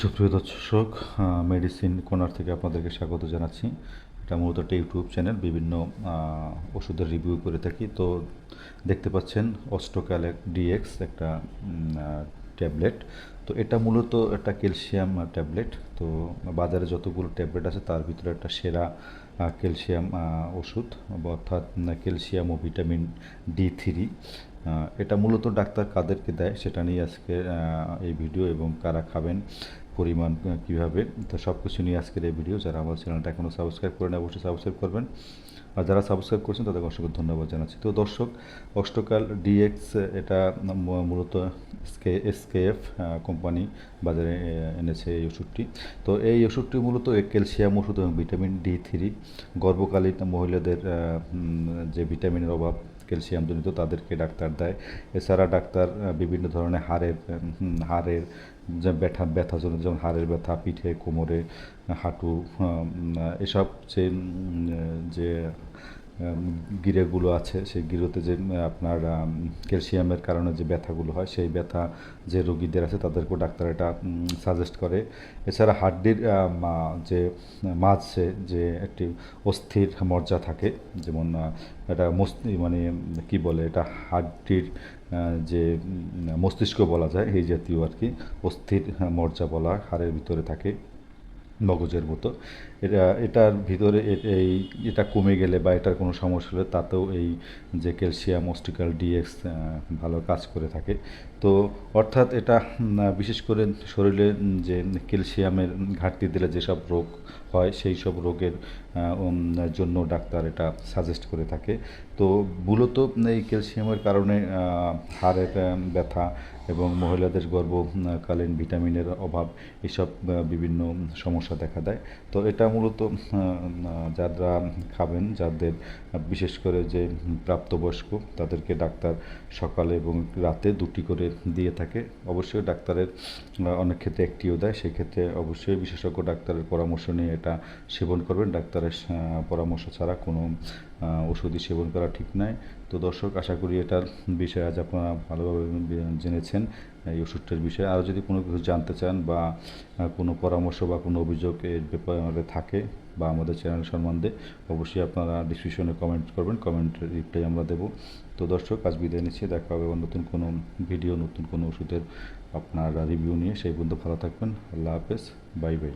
সুপ্রিয় দর্শক medicine corner থেকে আপনাদেরকে স্বাগত জানাচ্ছি। এটা মূলত একটা ইউটিউব চ্যানেল বিভিন্ন ওষুধের রিভিউ করে থাকি। তো দেখতে পাচ্ছেন অস্টোক্যালেক ডিএক্স একটা ট্যাবলেট তো এটা মূলত একটা ক্যালসিয়াম ট্যাবলেট তো বাজারে যতগুলো ট্যাবলেট আছে, তার ভিতরে একটা সেরা ক্যালসিয়াম ওষুধ, অর্থাৎ ক্যালসিয়াম ও ভিটামিন ডি থ্রি এটা মূলত ডাক্তার কাদেরকে দেয়, সেটা নিয়ে আজকে এই ভিডিও এবং কারা খাবেন। পরিমাণ কীভাবে, তো সব কিছু নিয়ে আজকের এই ভিডিও যারা আমার চ্যানেলটা এখনও সাবস্ক্রাইব করেন, অবশ্যই সাবস্ক্রাইব করবেন। আর যারা সাবস্ক্রাইব করছেন, তাদেরকে অসংখ্য ধন্যবাদ জানাচ্ছি। তো দর্শক, অষ্টকাল ডিএক্স এটা মূলত এসকে এসকেএফ কোম্পানি বাজারে এনেছে এই ওষুধটি। তো এই ওষুধটি মূলত ক্যালসিয়াম ওষুধ এবং ভিটামিন ডি থ্রি গর্ভকালীন মহিলাদের যে ভিটামিনের অভাব ক্যালসিয়াম জনিত তাদেরকে ডাক্তার দেয়। এছাড়া ডাক্তার বিভিন্ন ধরনের হাড়ের হাড়ের, যে ব্যথা ব্যথা জনিত যেমন হাড়ের ব্যথা, পিঠে, কোমরে, হাঁটু এসব যে যে গিরেগুলো আছে, সেই গিরোতে যে আপনার ক্যালসিয়ামের কারণে যে ব্যথাগুলো হয়, সেই ব্যথা যে রোগীদের আছে তাদেরকেও ডাক্তার এটা সাজেস্ট করে। এছাড়া হাড্ডির যে মাঝে যে একটি অস্থির মর্যা থাকে, যেমন এটা মস্তি মানে কি বলে এটা, হাড্ডির যে মস্তিষ্ক বলা যায়, এই জাতীয় আর কি, অস্থির মর্যা বলা হাড়ের ভিতরে থাকে। মগজের মতো। এটা, এটার ভিতরে এই, এটা কমে গেলে বা এটার কোনো সমস্যা হলে তাতেও এই যে ক্যালসিয়াম, অস্টিকাল, ডিএক্স ভালো কাজ করে থাকে। তো অর্থাৎ এটা বিশেষ করে শরীরে যে ক্যালসিয়ামের ঘাটতি দিলে যেসব রোগ হয়, সেই সব রোগের জন্য ডাক্তার এটা সাজেস্ট করে থাকে। তো মূলত এই ক্যালসিয়ামের কারণে হাড়ের ব্যথা এবং মহিলাদের গর্ভকালীন ভিটামিনের অভাব, এসব বিভিন্ন সমস্যা দেখা দেয়। তো এটা মূলত যারা খাবেন, যাদের বিশেষ করে যে প্রাপ্তবয়স্ক, তাদেরকে ডাক্তার সকালে এবং রাতে দুটি করে দিয়ে থাকে। অবশ্যই ডাক্তারের অনেক ক্ষেত্রে একটিও দেয়। সেক্ষেত্রে অবশ্যই বিশেষজ্ঞ ডাক্তারের পরামর্শ নিয়ে এটা সেবন করবেন। ডাক্তারের পরামর্শ ছাড়া কোনো ওষুধই সেবন করা ঠিক নয় তো দর্শক, আশা করি এটার বিষয়ে আজ আপনারা ভালোভাবে জেনেছেন, এই ওষুধটার বিষয়ে। আরও যদি কোনো কিছু জানতে চান বা কোনো পরামর্শ বা কোনো অভিযোগ এর ব্যাপারে থাকে বা আমাদের চ্যানেল সম্বন্ধে, অবশ্যই আপনারা ডিসক্রিপশনে কমেন্ট করবেন, কমেন্ট রিপ্লাই আমরা দেবো। তো দর্শক, আজ বিদায় নিচ্ছি। দেখা হবে নতুন কোনো ভিডিও, নতুন কোনো ওষুধের আপনার রিভিউ নিয়ে। সেই পর্যন্ত ভালো থাকবেন। আল্লাহ হাফেজ। Bye bye.